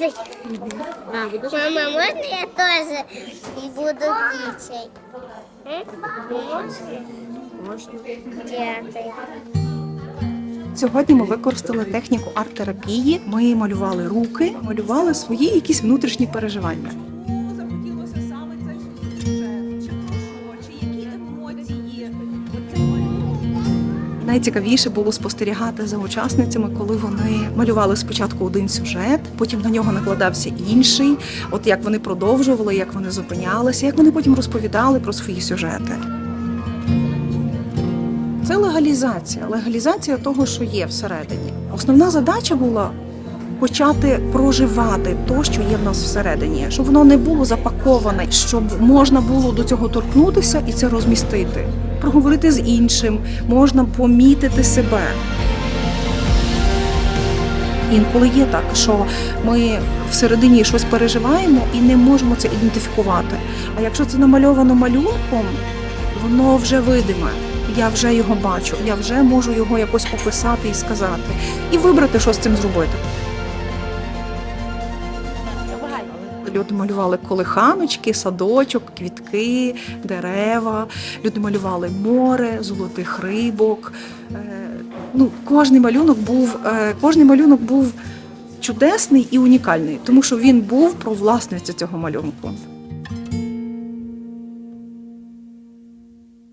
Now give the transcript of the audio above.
работать. Мама, можно я и буду птицей? Можна. Сьогодні ми використали техніку арт-терапії. Ми малювали руки, малювали свої якісь внутрішні переживання. Найцікавіше було спостерігати за учасницями, коли вони малювали спочатку один сюжет, потім на нього накладався інший. От як вони продовжували, як вони зупинялися, як вони потім розповідали про свої сюжети. Це легалізація, легалізація того, що є всередині. Основна задача була почати проживати то, що є в нас всередині, щоб воно не було запаковане, щоб можна було до цього торкнутися і це розмістити, проговорити з іншим, можна помітити себе. Інколи є так, що ми всередині щось переживаємо і не можемо це ідентифікувати. А якщо це намальовано малюнком, воно вже видиме. Я вже його бачу, я вже можу його якось описати і сказати, і вибрати, що з цим зробити. Люди малювали колиханочки, садочок, квітки, дерева. Люди малювали море, золотих рибок. Е, Ну, кожний малюнок був, е, кожний малюнок був чудесний і унікальний, тому що він був про власницю цього малюнку.